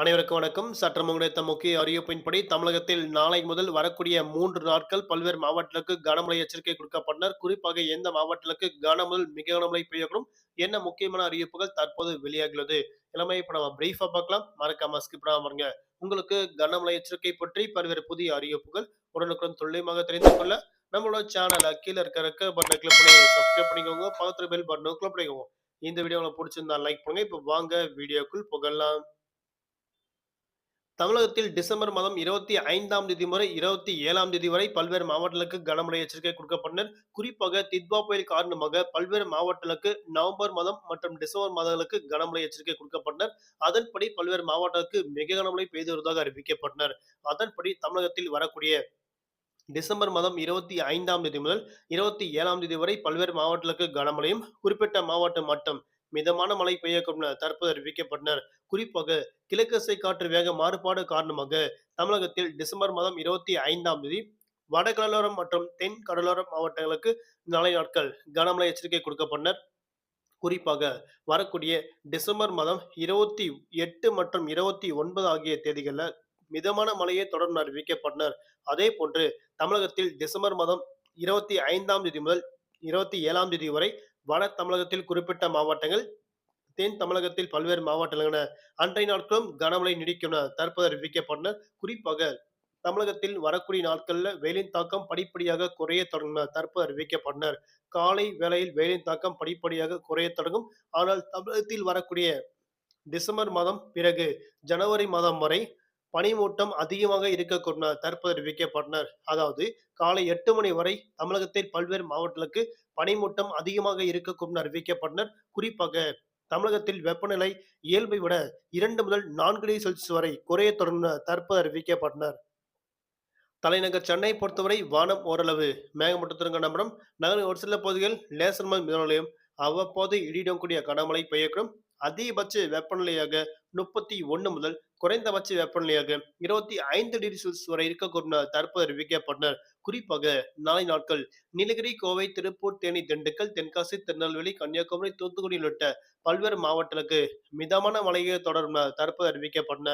அனைவருக்கும் வணக்கம். சற்றம் கிடைத்த முக்கிய அறிவிப்பின்படி தமிழகத்தில் நாளை முதல் வரக்கூடிய மூன்று நாட்கள் பல்வேறு மாவட்டங்களுக்கு கனமழை எச்சரிக்கை கொடுக்கப்பட்டனர். குறிப்பாக எந்த மாவட்டங்களுக்கு கனமுதல் மிக கனமழை பெய்யக்கூடும் என்ன முக்கியமான அறிவிப்புகள் தற்போது வெளியாகியுள்ளது. எல்லாமே இப்ப நம்ம பிரீஃபா பார்க்கலாம். மறக்காம ஸ்கிப் பண்ணாம பாருங்க. உங்களுக்கு கனமழை எச்சரிக்கை பற்றி பல்வேறு புதிய அறிவிப்புகள் உடனுக்குடன் துல்லியமாக தெரிந்து கொள்ள நம்மளோட சேனல் கீழே இருக்க பட்டனை கிளிக் பண்ணி சப்ஸ்கிரைப் பண்ணிக்கோங்க. பக்கத்துல பெல் பட்டனை கிளிக் பண்ணிக்கோங்க. இந்த வீடியோ உங்களுக்கு பிடிச்சிருந்தா லைக் பண்ணுங்க. இப்போ வாங்க வீடியோக்குள் புகழலாம் தமிழகத்தில் டிசம்பர் மாதம் இருபத்தி ஐந்தாம் தேதி முறை இருபத்தி ஏழாம் தேதி வரை பல்வேறு மாவட்டங்களுக்கு கனமழை எச்சரிக்கை கொடுக்கப்பட்டனர். குறிப்பாக தித்வா புயல் காரணமாக பல்வேறு மாவட்டங்களுக்கு நவம்பர் மாதம் மற்றும் டிசம்பர் மாதங்களுக்கு கனமழை எச்சரிக்கை கொடுக்கப்பட்டனர். அதன்படி பல்வேறு மாவட்டங்களுக்கு மிக கனமழை பெய்து வருவதாக அறிவிக்கப்பட்டனர். அதன்படி தமிழகத்தில் வரக்கூடிய டிசம்பர் மாதம் இருபத்தி ஐந்தாம் தேதி முதல் இருபத்தி ஏழாம் தேதி வரை பல்வேறு மாவட்டங்களுக்கு கனமழையும் குறிப்பிட்ட மாவட்டம் மட்டும் மிதமான மழை பெய்யக்கூடும் என தற்போது அறிவிக்கப்பட்டனர். குறிப்பாக கிழக்கசை காற்று வேக மாறுபாடு காரணமாக தமிழகத்தில் டிசம்பர் மாதம் இருபத்தி ஐந்தாம் தேதி வட கடலோரம் மற்றும் தென் கடலோர மாவட்டங்களுக்கு நாளை நாட்கள் கனமழை எச்சரிக்கை கொடுக்கப்பட்டனர். குறிப்பாக வரக்கூடிய டிசம்பர் மாதம் இருபத்தி எட்டு மற்றும் இருபத்தி ஒன்பது ஆகிய தேதிகளில் மிதமான மழையை தொடர்ந்து அறிவிக்கப்பட்டனர். அதே போன்று தமிழகத்தில் டிசம்பர் மாதம் இருபத்தி ஐந்தாம் தேதி முதல் இருபத்தி ஏழாம் தேதி வரை வட தமிழகத்தில் குறிப்பிட்ட மாவட்டங்கள் தென் தமிழகத்தில் பல்வேறு மாவட்டங்கள் அன்றைய நாட்களும் கனமழை நீடிக்கும் என தற்போது அறிவிக்கப்பட்டனர் குறிப்பாக தமிழகத்தில் வரக்கூடிய நாட்கள்ல வெயிலின் தாக்கம் படிப்படியாக குறைய தொடங்கும் தற்போது அறிவிக்கப்பட்டனர் காலை வேளையில் வெயிலின் தாக்கம் படிப்படியாக குறைய தொடங்கும். ஆனால் தமிழகத்தில் வரக்கூடிய டிசம்பர் மாதம் பிறகு ஜனவரி மாதம் வரை பனிமூட்டம் அதிகமாக இருக்கக்கூடும் என தற்போது அதாவது காலை எட்டு மணி வரை தமிழகத்தில் பல்வேறு மாவட்டங்களுக்கு பனிமூட்டம் அதிகமாக இருக்கக்கூடும் அறிவிக்கப்பட்டனர். குறிப்பாக தமிழகத்தில் வெப்பநிலை இயல்பை விட இரண்டு முதல் நான்கு டிகிரி செல்சியஸ் வரை குறைய தொடங்கும் தற்போது அறிவிக்கப்பட்டனர். தலைநகர் சென்னை பொறுத்தவரை வானம் ஓரளவு மேகமூட்டத்திற்கு காணப்படும் நகரின் ஒரு சில பகுதிகள் லேசர் மழை மிதமலையும் அவ்வப்போது இடியுடன் கூடிய கனமழை பெய்யக்கூடும். அதிகபட்ச வெப்பநிலையாக முப்பத்தி ஒன்று முதல் குறைந்தபட்ச வெப்பநிலையாக இருபத்தி ஐந்து டிகிரி செல்சியஸ் வரை இருக்கக்கூடும் தற்போது அறிவிக்கப்பட்டனர் குறிப்பாக நாளை நாட்கள் நீலகிரி கோவை திருப்பூர் தேனி திண்டுக்கல் தென்காசி திருநெல்வேலி கன்னியாகுமரி தூத்துக்குடி உள்ளிட்ட பல்வேறு மாவட்டங்களுக்கு மிதமான மழையை தொடரும் தற்போது அறிவிக்கப்பட்டனர்